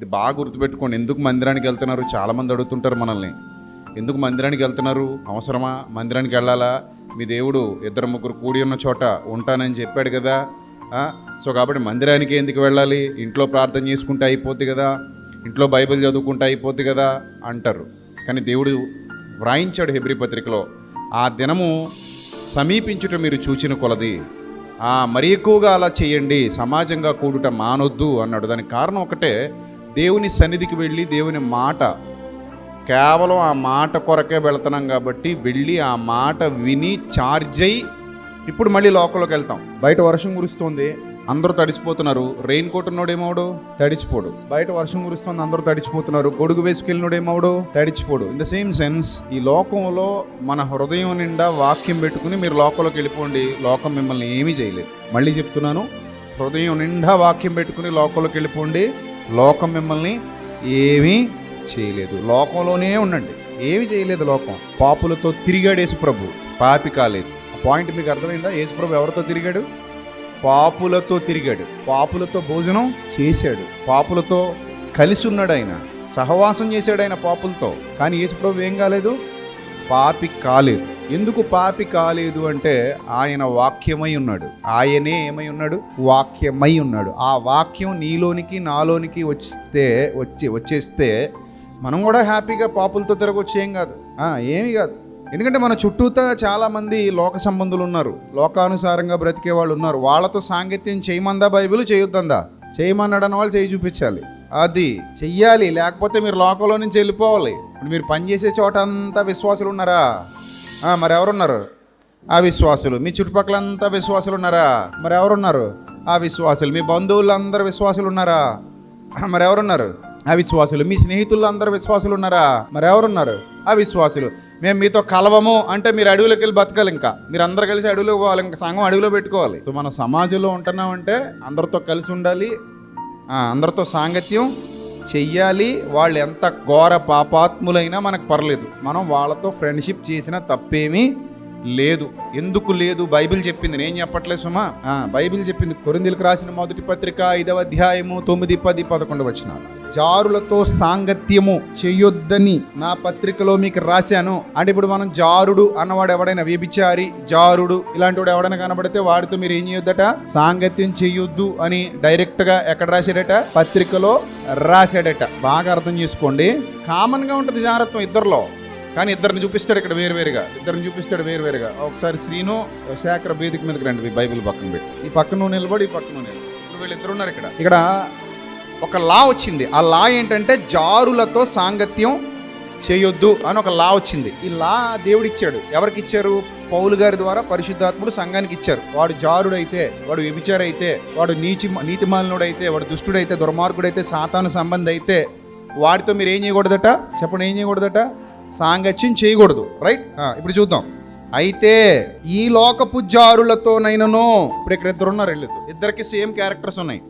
ఇది బాగా గుర్తుపెట్టుకోండి. ఎందుకు మందిరానికి వెళ్తున్నారు? చాలామంది అడుగుతుంటారు మనల్ని. ఎందుకు మందిరానికి వెళ్తున్నారు? అవసరమా? మందిరానికి వెళ్ళాలా? మీ దేవుడు ఇద్దరు ముగ్గురు కూడి ఉన్న చోట ఉంటానని చెప్పాడు కదా. సో కాబట్టి మందిరానికి ఎందుకు వెళ్ళాలి? ఇంట్లో ప్రార్థన చేసుకుంటే అయిపోద్ది కదా. ఇంట్లో బైబిల్ చదువుకుంటే అయిపోద్ది కదా అంటారు. కానీ దేవుడు వ్రాయించాడు హెబ్రి పత్రికలో ఆ దినము సమీపించుట మీరు చూచిన కొలది. మరి ఎక్కువగా అలా చేయండి. సమాజంగా కూడుట మానొద్దు అన్నాడు. దానికి కారణం ఒకటే దేవుని సన్నిధికి వెళ్ళి దేవుని మాట కేవలం ఆ మాట కొరకే వెళుతున్నాం కాబట్టి వెళ్ళి ఆ మాట విని చార్జ్ అయ్యి ఇప్పుడు మళ్ళీ లోకంలోకి వెళ్తాం. బయట వర్షం కురుస్తుంది అందరూ తడిచిపోతున్నారు రెయిన్ కోట్ ఉన్నోడేమోడు తడిచిపోడు. బయట వర్షం కురుస్తుంది అందరూ తడిచిపోతున్నారు. గొడుగు వేసుకెళ్ళినోడేమోడు తడిచిపోడు. ఇన్ ద సేమ్ సెన్స్ ఈ లోకంలో మన హృదయం నిండా వాక్యం పెట్టుకుని మీరు లోకంలోకి వెళ్ళిపోండి. లోకం మిమ్మల్ని ఏమీ చేయలేదు. మళ్ళీ చెప్తున్నాను హృదయం నిండా వాక్యం పెట్టుకుని లోకంలోకి వెళ్ళిపోండి. లోకం మిమ్మల్ని ఏమీ చేయలేదు. లోకంలోనే ఉండండి. ఏమి చేయలేదు లోకం. పాపులతో తిరిగాడు యేసుప్రభు. పాపి కాలేదు. పాయింట్ మీకు అర్థమైందా? యేసుప్రభు ఎవరితో తిరిగాడు? పాపులతో తిరిగాడు. పాపులతో భోజనం చేశాడు. పాపులతో కలిసి ఉన్నాడు ఆయన. సహవాసం చేశాడు ఆయన పాపులతో. కానీ యేసుప్రభు ఏం కాలేదు? పాపి కాలేదు. ఎందుకు పాపి కాలేదు అంటే ఆయన వాక్యమై ఉన్నాడు. ఆయనే ఏమై ఉన్నాడు? వాక్యమై ఉన్నాడు. ఆ వాక్యం నీలోనికి నాలోనికి వస్తే వచ్చి వచ్చేస్తే మనం కూడా హ్యాపీగా పాపులతో తిరగొచ్చు ఏం కాదు. ఏమి ఏమీ కాదు. ఎందుకంటే మన చుట్టూతా చాలామంది లోక సంబంధులు ఉన్నారు. లోకానుసారంగా బ్రతికే వాళ్ళు ఉన్నారు. వాళ్ళతో సాంగత్యం చేయమందా బైబిల్? చేయొద్దందా? చేయమన్నాడని వాళ్ళు చేయి చూపించాలి. అది చెయ్యాలి. లేకపోతే మీరు లోకంలో నుంచి వెళ్ళిపోవాలి. ఇప్పుడు మీరు పనిచేసే చోట అంతా విశ్వాసులు ఉన్నారా? మరి ఎవరున్నారు? ఆ విశ్వాసులు. మీ చుట్టుపక్కలంతా విశ్వాసులు ఉన్నారా మరి ఎవరున్నారు? ఆ విశ్వాసులు. మీ బంధువులందరూ విశ్వాసులు ఉన్నారా మరి ఎవరున్నారు? ఆ విశ్వాసులు. మీ స్నేహితులు అందరూ విశ్వాసులు ఉన్నారా మరి ఎవరున్నారు? ఆ విశ్వాసులు. మేము మీతో కలవము అంటే మీరు అడవిలోకి వెళ్ళి బతకాలి ఇంకా. మీరు అందరు కలిసి అడవిలో పోవాలి ఇంకా. సంఘం అడవిలో పెట్టుకోవాలి. మన సమాజంలో ఉంటున్నామంటే అందరితో కలిసి ఉండాలి. అందరితో సాంగత్యం. చెయ్యాలి. వాళ్ళు ఎంత ఘోర పాపాత్ములైనా మనకు పర్లేదు. మనం వాళ్ళతో ఫ్రెండ్షిప్ చేసిన తప్పేమీ లేదు. ఎందుకు లేదు? బైబిల్ చెప్పింది. నేను చెప్పట్లేదు సుమా. ఆ, బైబిల్ చెప్పింది. కొరిందీలకు రాసిన మొదటి పత్రిక ఐదవ అధ్యాయము తొమ్మిది పది పదకొండు వచ్చిన జారులతో సాంగత్యము చెయ్యొద్దని నా పత్రికలో మీకు రాశాను. అంటే ఇప్పుడు మనం జారుడు అన్నవాడు ఎవడైనా వ్యభిచారి జారుడు ఇలాంటి వాడు ఎవడైనా కనబడితే వాడితో మీరు ఏం చేయొద్దట? సాంగత్యం చెయ్యొద్దు అని డైరెక్ట్గా ఎక్కడ రాశాడట? పత్రికలో రాశాడట. బాగా అర్థం చేసుకోండి. కామన్గా ఉంటుంది జాగ్రత్త ఇద్దరిలో. కానీ ఇద్దరిని చూపిస్తాడు ఇక్కడ వేరువేరుగా. ఇద్దరిని చూపిస్తాడు వేరువేరుగా. ఒకసారి శ్రీను శేఖర వేదిక మీదకి రండి. బైబిల్ పక్కన పెట్టి. ఈ పక్కన నిలబడి ఈ పక్కన నిలబడి. ఇప్పుడు వీళ్ళిద్దరు ఉన్నారు ఇక్కడ. ఇక్కడ ఒక లా వచ్చింది. ఆ లా ఏంటంటే జారులతో సాంగత్యం చేయొద్దు అని ఒక లా వచ్చింది. ఈ లా దేవుడు ఇచ్చాడు. ఎవరికి ఇచ్చారు? పౌలు గారి ద్వారా పరిశుద్ధాత్ముడు సంఘానికి ఇచ్చారు. వాడు జారుడైతే వాడు వ్యభిచారైతే వాడు నీచి నీతిమాలనుడైతే వాడు దుష్టుడైతే దుర్మార్గుడైతే సాతాను సంబంధి అయితే వాడితో మీరు ఏం చేయకూడదట? చెప్పండి ఏం చేయకూడదట? సాంగత్యం చేయకూడదు రైట్ ఇప్పుడు చూద్దాం. అయితే ఈ లోకపు జారులతోనైనను ఇప్పుడు ఇక్కడ ఇద్దరు ఉన్నారు వెళ్ళదు ఇద్దరికి సేమ్ క్యారెక్టర్స్ ఉన్నాయి.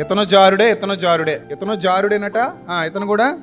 ఇతను జారుడే ఇతను జారుడే. ఇతను జారుడేనట? ఆ, ఇతను కూడా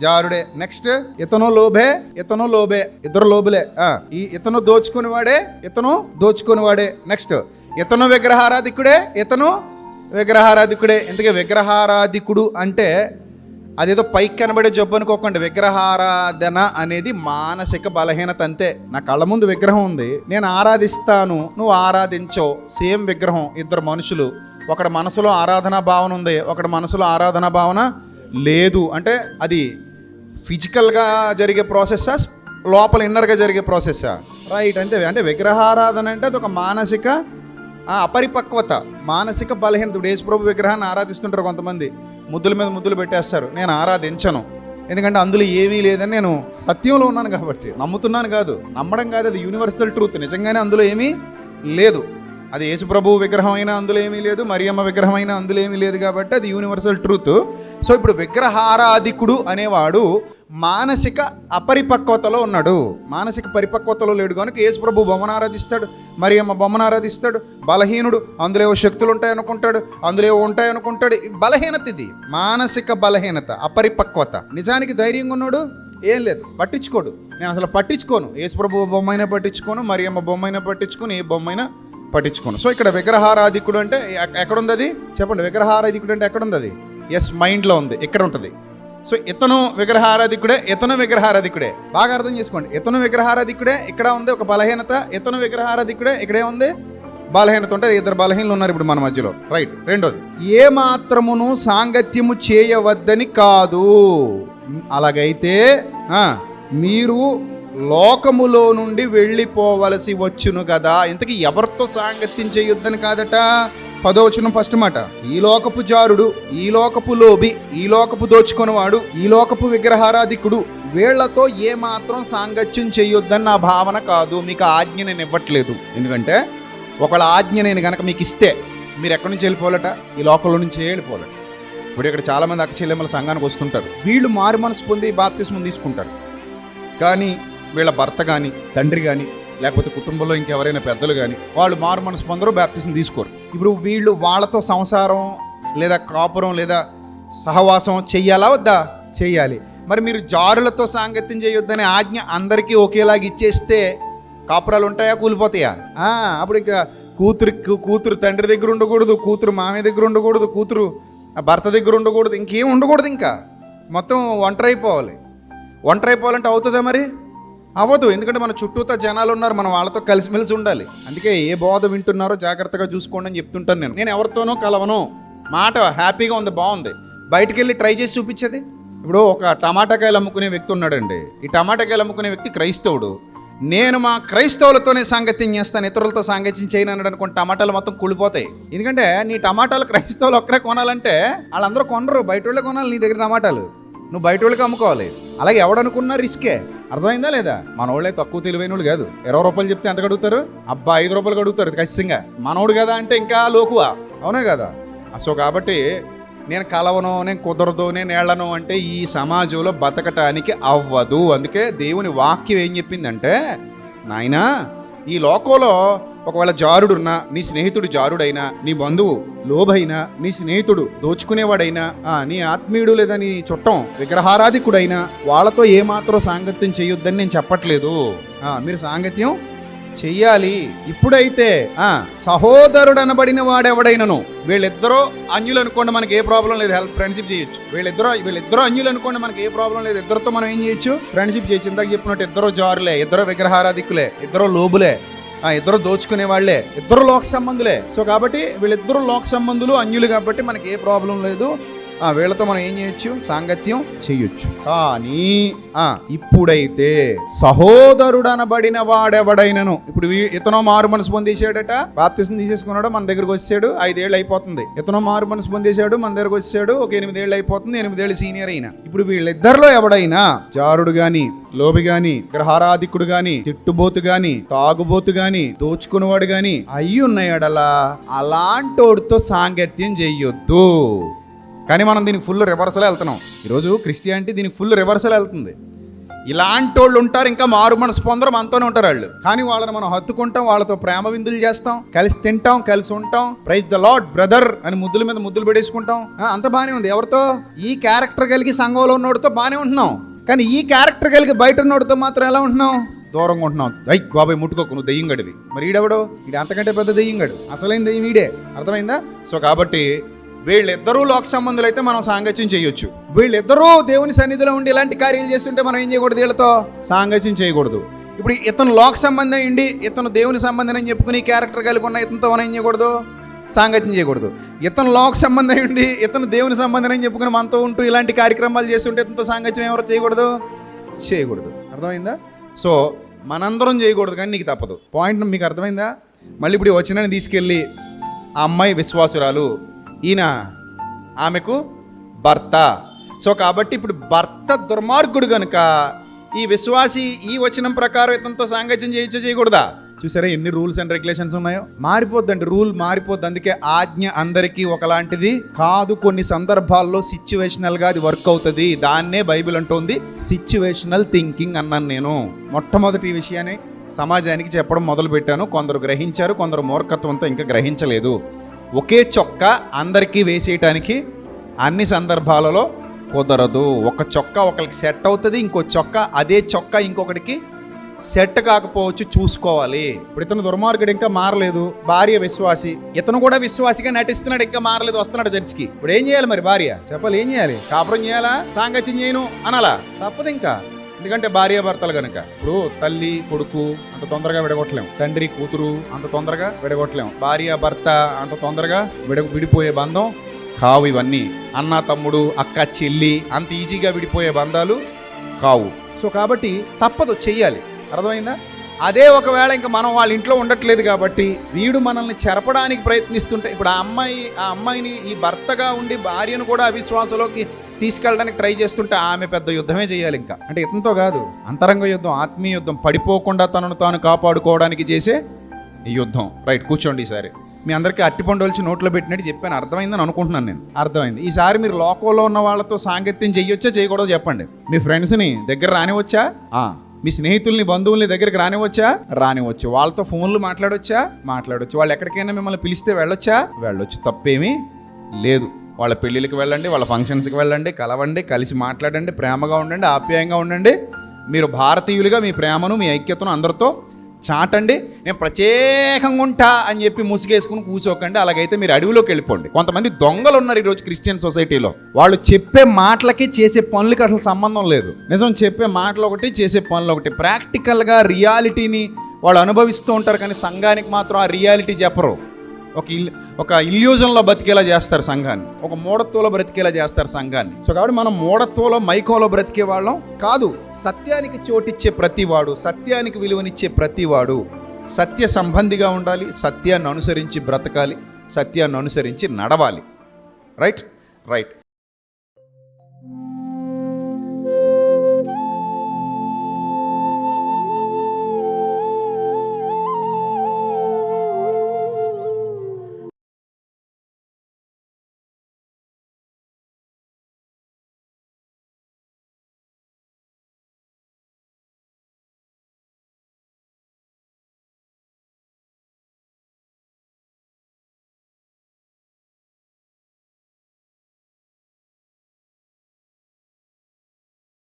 జారుడే. నెక్స్ట్ ఇతను లోభే ఇతను లోభే. ఇద్దరు లోబులే ఈ ఇతను దోచుకుని వాడే ఇతను దోచుకుని వాడే నెక్స్ట్ ఇతను విగ్రహారాధికుడే ఇతను విగ్రహారాధికుడే. ఎందుకే? విగ్రహారాధికుడు అంటే అదేదో పైకి కనబడే జబ్బు అనుకోకండి. విగ్రహారాధన అనేది మానసిక బలహీనత అంతే. నా కళ్ళ ముందు విగ్రహం ఉంది. నేను ఆరాధిస్తాను. నువ్వు ఆరాధించవు సేమ్ విగ్రహం. ఇద్దరు మనుషులు. ఒకడి మనసులో ఆరాధనా భావన ఉంది. ఒకడి మనసులో ఆరాధనా భావన లేదు. అంటే అది ఫిజికల్గా జరిగే ప్రాసెస్సా లోపల ఇన్నర్గా జరిగే ప్రాసెస్సా రైట్. అంటే అంటే విగ్రహారాధన అంటే అది ఒక మానసిక అపరిపక్వత మానసిక బలహీనత. ఇప్పుడు యేసుప్రభు విగ్రహాన్ని ఆరాధిస్తుంటారు కొంతమంది. ముద్దుల మీద ముద్దులు పెట్టేస్తారు. నేను ఆరాధించను. ఎందుకంటే అందులో ఏమీ లేదని నేను సత్యంలో ఉన్నాను కాబట్టి. నమ్ముతున్నాను కాదు. నమ్మడం కాదు అది యూనివర్సల్ ట్రూత్ నిజంగానే అందులో ఏమీ లేదు. అది యేసుప్రభు విగ్రహం అయినా అందులో ఏమీ లేదు మరియమ్మ విగ్రహం అయినా అందులో ఏమీ లేదు కాబట్టి అది యూనివర్సల్ ట్రూత్ సో ఇప్పుడు విగ్రహారాధికుడు అనేవాడు మానసిక అపరిపక్వతలో ఉన్నాడు. మానసిక పరిపక్వతలో లేడు. కనుక యేసుప్రభు బొమ్మను ఆరాధిస్తాడు మరియమ్మ బొమ్మను ఆరాధిస్తాడు బలహీనుడు అందులో ఏవో శక్తులు ఉంటాయనుకుంటాడు అందులో ఏవో ఉంటాయనుకుంటాడు బలహీనత ఇది. మానసిక బలహీనత అపరిపక్వత. నిజానికి ధైర్యంగా ఉన్నాడు? ఏం లేదు. పట్టించుకోడు. నేను అసలు పట్టించుకోను. యేసుప్రభు బొమ్మైనా పట్టించుకోను మరియమ్మ బొమ్మైనా పట్టించుకోను ఏ బొమ్మైనా పట్టించుకోను. సో ఇక్కడ విగ్రహారాధికుడు అంటే ఎక్కడ ఎక్కడుంది అది చెప్పండి విగ్రహారాధికుడు అంటే ఎక్కడుంది అది ఎస్ మైండ్లో ఉంది ఇక్కడ ఉంటుంది సో ఇతను విగ్రహారాధికుడే ఇతను విగ్రహారాధికుడే. బాగా అర్థం చేసుకోండి. ఇతను విగ్రహారాధికుడే ఇక్కడ ఉంది ఒక బలహీనత. ఇతను విగ్రహారాధికుడే ఇక్కడే ఉంది బలహీనత ఉంటే ఇద్దరు బలహీనలు ఉన్నారు ఇప్పుడు మన మధ్యలో. రైట్ రెండోది. ఏ మాత్రమును సాంగత్యము చేయవద్దని కాదు. అలాగైతే మీరు లోకములో నుండి వెళ్ళిపోవలసి వచ్చును కదా ఇంతకీ ఎవరితో సాంగత్యం చేయొద్దని కాదట? పదవచనం ఫస్ట్ మాట. ఈ లోకపు జారుడు ఈ లోకపు లోబి ఈ లోకపు దోచుకునివాడు ఈ లోకపు విగ్రహారాధికుడు వీళ్ళతో ఏ మాత్రం సాంగత్యం చేయొద్దని నా భావన కాదు. మీకు ఆజ్ఞ నేను ఇవ్వట్లేదు. ఎందుకంటే ఒకళ్ళ ఆజ్ఞ నేను కనుక మీకు ఇస్తే మీరు ఎక్కడి నుంచి వెళ్ళిపోవాలట? ఈ లోకంలో నుంచి వెళ్ళిపోవాలట ఇప్పుడు ఇక్కడ చాలామంది అక్క చెల్లెమ్మల సంఘానికి వస్తుంటారు. వీళ్ళు మారు మనసు పొంది బాప్తిస్మం తీసుకుంటారు. కానీ వీళ్ళ భర్త కానీ తండ్రి కానీ లేకపోతే కుటుంబంలో ఇంకెవరైనా పెద్దలు కానీ వాళ్ళు మారు మనసు పొందరు బ్యాప్తిజం తీసుకోరు. ఇప్పుడు వీళ్ళు వాళ్ళతో సంసారం లేదా కాపురం లేదా సహవాసం చెయ్యాలా వద్దా? చెయ్యాలి. మరి మీరు జారులతో సాంగత్యం చేయొద్దనే ఆజ్ఞ అందరికీ ఒకేలాగా ఇచ్చేస్తే కాపురాలు ఉంటాయా కూలిపోతాయా? అప్పుడు ఇంకా కూతురు కూతురు తండ్రి దగ్గర ఉండకూడదు కూతురు మామయ్య దగ్గర ఉండకూడదు కూతురు ఆ భర్త దగ్గర ఉండకూడదు ఇంకేం ఉండకూడదు ఇంకా. మొత్తం ఒంటరి అయిపోవాలి. ఒంటరి అయిపోవాలంటే అవుతుందా మరి? అవ్వదు. ఎందుకంటే మన చుట్టూతో జనాలు ఉన్నారు మనం వాళ్ళతో కలిసిమెలిసి ఉండాలి. అందుకే ఏ బోధ వింటున్నారో జాగ్రత్తగా చూసుకోండి అని చెప్తుంటాను నేను. నేను ఎవరితోనో కలవను. మాట హ్యాపీగా ఉంది బాగుంది. బయటికి వెళ్ళి ట్రై చేసి చూపించేది? ఇప్పుడు ఒక టమాటాకాయలు అమ్ముకునే వ్యక్తి ఉన్నాడండి. ఈ టమాటాకాయలు అమ్ముకునే వ్యక్తి క్రైస్తవుడు. నేను మా క్రైస్తవులతోనే సాంగత్యం చేస్తాను ఇతరులతో సాంగత్యం చేయను అన్నాడు అనుకోండి టమాటాలు మొత్తం కూలిపోతాయి ఎందుకంటే నీ టమాటాలు క్రైస్తవులు ఒక్కరే కొనాలంటే వాళ్ళందరూ కొనరు. బయట వాళ్ళే కొనాలి నీ దగ్గర టమాటాలు. నువ్వు బయట వాళ్ళకి అమ్ముకోవాలి. అలాగే ఎవడనుకున్నా రిస్కే. అర్థమైందా లేదా? మన వాళ్ళే తక్కువ తెలివైన వాళ్ళు కాదు. ఇరవై రూపాయలు చెప్తే ఎంత అడుగుతారు అబ్బా ఐదు రూపాయలు అడుగుతారు ఖచ్చితంగా. మనోడు కదా అంటే ఇంకా లోకువా. అవునా కదా? సో కాబట్టి నేను కలవను నేను కుదరదు నేను ఏళ్ళను అంటే ఈ సమాజంలో బతకటానికి అవ్వదు. అందుకే దేవుని వాక్యం ఏం చెప్పిందంటే నాయనా ఈ లోకంలో ఒకవేళ జారుడున్నా నీ స్నేహితుడు జారుడైనా నీ బంధువు లోభైనా నీ స్నేహితుడు దోచుకునేవాడైనా నీ ఆత్మీయుడు లేదా నీ చుట్టం విగ్రహారాధికుడైనా వాళ్ళతో ఏమాత్రం సాంగత్యం చేయొద్దని నేను చెప్పట్లేదు. మీరు సాంగత్యం చెయ్యాలి. ఇప్పుడైతే ఆ సహోదరుడు అనబడిన వాడెవడైనను? వీళ్ళిద్దరూ అన్యులు అనుకోండి మనకి ఏ ప్రాబ్లం లేదు. హెల్ప్ ఫ్రెండ్షిప్ చేయొచ్చు. వీళ్ళిద్దరూ వీళ్ళిద్దరూ అన్యులు అనుకోండి మనకి ఏ ప్రాబ్లం లేదు. ఇద్దరితో మనం ఏం చేయొచ్చు? ఫ్రెండ్షిప్ చేయొచ్చు. ఇందాక చెప్పినట్టు ఇద్దరు జారులే ఇద్దరు విగ్రహారాధికులే ఇద్దరు లోబులే. ఆ ఇద్దరు దోచుకునే వాళ్ళే. ఇద్దరు లోక సంబంధులే. సో కాబట్టి వీళ్ళిద్దరు లోక సంబంధులు అన్యులు కాబట్టి మనకి ఏ ప్రాబ్లం లేదు. ఆ వీళ్ళతో మనం ఏం చేయొచ్చు? సాంగత్యం చేయొచ్చు. కానీ ఆ ఇప్పుడైతే సహోదరుడనబడిన వాడెవడైనను? ఇప్పుడు ఇతనో మారు మనసు పొందేశాడట. బాప్తిసం తీసేసుకున్నాడు మన దగ్గరకు వచ్చాడు. ఐదేళ్ళు అయిపోతుంది. ఇతనో మారు మనసు పొందేశాడు మన దగ్గరకు వచ్చాడు. ఒక ఎనిమిదేళ్ళు అయిపోతుంది. ఎనిమిదేళ్ళు సీనియర్ అయినా. ఇప్పుడు వీళ్ళిద్దరిలో ఎవడైనా జారుడు గాని లోబి గాని గ్రహారాధికుడు గాని తిట్టుబోతు గాని తాగుబోతు గాని దోచుకునేవాడు గాని అయ్యి ఉన్నాయడలా అలాంటోడితో సాంగత్యం చెయ్యొద్దు కానీ మనం దీనికి ఫుల్ రివర్సల్ వెళ్తున్నాం. ఈరోజు క్రిస్టియానిటీ దీనికి ఫుల్ రివర్సల్ వెళ్తుంది. ఇలాంటి వాళ్ళు ఉంటారు ఇంకా మారు మనసు పొందరు మనతోనే ఉంటారు వాళ్ళు. కానీ వాళ్ళని మనం హత్తుకుంటాం వాళ్ళతో ప్రేమ విందులు చేస్తాం కలిసి తింటాం కలిసి ఉంటాం. ప్రైజ్ ద లాడ్ బ్రదర్ అని ముద్దుల మీద ముద్దులు పెడేసుకుంటాం. అంత బాగానే ఉంది. ఎవరితో? ఈ క్యారెక్టర్ కలిగి సంఘంలో ఉన్నోడితో బాగానే ఉంటున్నాం. కానీ ఈ క్యారెక్టర్ కలిగి బయట ఉన్నోడితో మాత్రం ఎలా ఉంటున్నాం? దూరంగా ఉంటున్నాం. ఐ బాబాయ్ ముట్టుకోకు నువ్వు దెయ్యం గడివి మరి ఈడెవడు? ఈడు అంతకంటే పెద్ద దెయ్యం గడు అసలైన దెయ్యం ఈడే. అర్థమైందా? సో కాబట్టి వీళ్ళిద్దరూ లోక సంబంధులు అయితే మనం సాంగత్యం చేయొచ్చు. వీళ్ళిద్దరూ దేవుని సన్నిధిలో ఉండి ఇలాంటి కార్యాలు చేస్తుంటే మనం ఏం చేయకూడదు వీళ్ళతో? సాంగత్యం చేయకూడదు. ఇప్పుడు ఇతను లోక సంబంధం ఉండి ఇతను దేవుని సంబంధం అని చెప్పుకుని క్యారెక్టర్ కలిగి ఉన్న ఇతనితో మనం ఏం చేయకూడదు? సాంగత్యం చేయకూడదు. ఇతను లోక సంబంధం ఉండి ఇతను దేవుని సంబంధం అని చెప్పుకుని మనతో ఉంటూ ఇలాంటి కార్యక్రమాలు చేస్తుంటే ఇతనితో సాంగత్యం ఎవరు చేయకూడదు? చేయకూడదు. అర్థమైందా? సో మనందరం చేయకూడదు కానీ నీకు తప్పదు. పాయింట్ మీకు అర్థమైందా? మళ్ళీ ఇప్పుడు వచ్చిన తీసుకెళ్ళి ఆ అమ్మాయి విశ్వాసురాలు ఈయన ఆమెకు భర్త. సో కాబట్టి ఇప్పుడు భర్త దుర్మార్గుడు కనుక ఈ విశ్వాసి ఈ వచనం ప్రకారం ఇతనితో సాంగత్యం చేయొచ్చు చేయకూడదా? చూసారా ఎన్ని రూల్స్ అండ్ రెగ్యులేషన్స్ ఉన్నాయో? మారిపోద్దండి రూల్ మారిపోద్ది. అందుకే ఆజ్ఞ అందరికీ ఒకలాంటిది. కాదు కొన్ని సందర్భాల్లో సిచ్యువేషనల్గా అది వర్క్ అవుతుంది. దాన్నే బైబిల్ అంటోంది సిచ్యువేషనల్ థింకింగ్ అన్నాను నేను. మొట్టమొదటి ఈ విషయాన్ని సమాజానికి చెప్పడం మొదలు పెట్టాను కొందరు గ్రహించారు కొందరు మూర్ఖత్వంతో ఇంకా గ్రహించలేదు. ఒకే చొక్కా అందరికీ వేసేయటానికి అన్ని సందర్భాలలో కుదరదు. ఒక చొక్క ఒకరికి సెట్ అవుతుంది ఇంకో చొక్కా అదే చొక్క ఇంకొకటికి సెట్ కాకపోవచ్చు చూసుకోవాలి. ఇప్పుడు ఇతను దుర్మార్గుడు ఇంకా మారలేదు భార్య విశ్వాసి. ఇతను కూడా విశ్వాసిగా నటిస్తున్నాడు ఇంకా మారలేదు వస్తున్నాడు చర్చికి. ఇప్పుడు ఏం చేయాలి మరి భార్య? చెప్పాలి ఏం చేయాలి? కాపురం చేయాలా? సాంగత్యం చేయను అనాలా? తప్పదు ఇంకా. ఎందుకంటే భార్య భర్తలు కనుక ఇప్పుడు తల్లి కొడుకు అంత తొందరగా విడగొట్టలేం. తండ్రి కూతురు అంత తొందరగా విడగొట్టలేం. భార్య భర్త అంత తొందరగా విడ విడిపోయే బంధం కావు ఇవన్నీ. అన్న తమ్ముడు అక్క చెల్లి అంత ఈజీగా విడిపోయే బంధాలు కావు. సో కాబట్టి తప్పదు చెయ్యాలి. అర్థమైందా? అదే ఒకవేళ ఇంకా మనం వాళ్ళ ఇంట్లో ఉండట్లేదు కాబట్టి వీడు మనల్ని చెరపడానికి ప్రయత్నిస్తుంటే ఇప్పుడు ఆ అమ్మాయి ఆ అమ్మాయిని ఈ భర్తగా ఉండి భార్యను కూడా అవిశ్వాసంలోకి తీసుకెళ్ళడానికి ట్రై చేస్తుంటే ఆమె పెద్ద యుద్ధమే చేయాలి ఇంకా. అంటే ఇతనితో కాదు. అంతరంగ యుద్ధం ఆత్మీయ యుద్ధం పడిపోకుండా తనను తాను కాపాడుకోవడానికి చేసే ఈ యుద్ధం. రైట్ కూర్చోండి ఈసారి. మీ అందరికీ అట్టిపండు వచ్చి నోట్లో పెట్టినట్టు చెప్పాను. అర్థమైందని అనుకుంటున్నాను నేను. అర్థమైంది. ఈసారి మీరు లోకంలో ఉన్న వాళ్ళతో సాంగత్యం చేయొచ్చా చేయకూడదు చెప్పండి. మీ ఫ్రెండ్స్ని దగ్గర రానివచ్చా? ఆ, మీ స్నేహితుల్ని బంధువుల్ని దగ్గరికి రానివచ్చా? రానివచ్చు. వాళ్ళతో ఫోన్లు మాట్లాడొచ్చా? మాట్లాడొచ్చు. వాళ్ళు ఎక్కడికైనా మిమ్మల్ని పిలిస్తే వెళ్ళొచ్చా? వెళ్ళొచ్చు. తప్పేమీ లేదు. వాళ్ళ పెళ్ళిళ్ళకి వెళ్ళండి వాళ్ళ ఫంక్షన్స్కి వెళ్ళండి కలవండి కలిసి మాట్లాడండి ప్రేమగా ఉండండి ఆప్యాయంగా ఉండండి. మీరు భారతీయులుగా మీ ప్రేమను మీ ఐక్యతను అందరితో చాటండి. నేను ప్రత్యేకంగా ఉంటా అని చెప్పి ముసుగేసుకుని కూర్చోకండి. అలాగైతే మీరు అడవిలోకి వెళ్ళిపోండి. కొంతమంది దొంగలు ఉన్నారు ఈరోజు క్రిస్టియన్ సొసైటీలో. వాళ్ళు చెప్పే మాటలకి చేసే పనులకి అసలు సంబంధం లేదు. నిజం చెప్పే మాటలు ఒకటి చేసే పనులు ఒకటి. ప్రాక్టికల్గా రియాలిటీని వాళ్ళు అనుభవిస్తూ ఉంటారు కానీ సంఘానికి మాత్రం ఆ రియాలిటీ చెప్పరు. ఒక ఇల్ ఒక ఇల్యూజన్లో బతికేలా చేస్తారు సంఘాన్ని. ఒక మూఢత్వంలో బ్రతికేలా చేస్తారు సంఘాన్ని. సో కాబట్టి మనం మూఢత్వంలో మైకోలో బ్రతికే వాళ్ళం కాదు. సత్యానికి చోటిచ్చే ప్రతివాడు సత్యానికి విలువనిచ్చే ప్రతివాడు సత్య సంబంధిగా ఉండాలి సత్యాన్ని అనుసరించి బ్రతకాలి సత్యాన్ని అనుసరించి నడవాలి. రైట్? రైట్.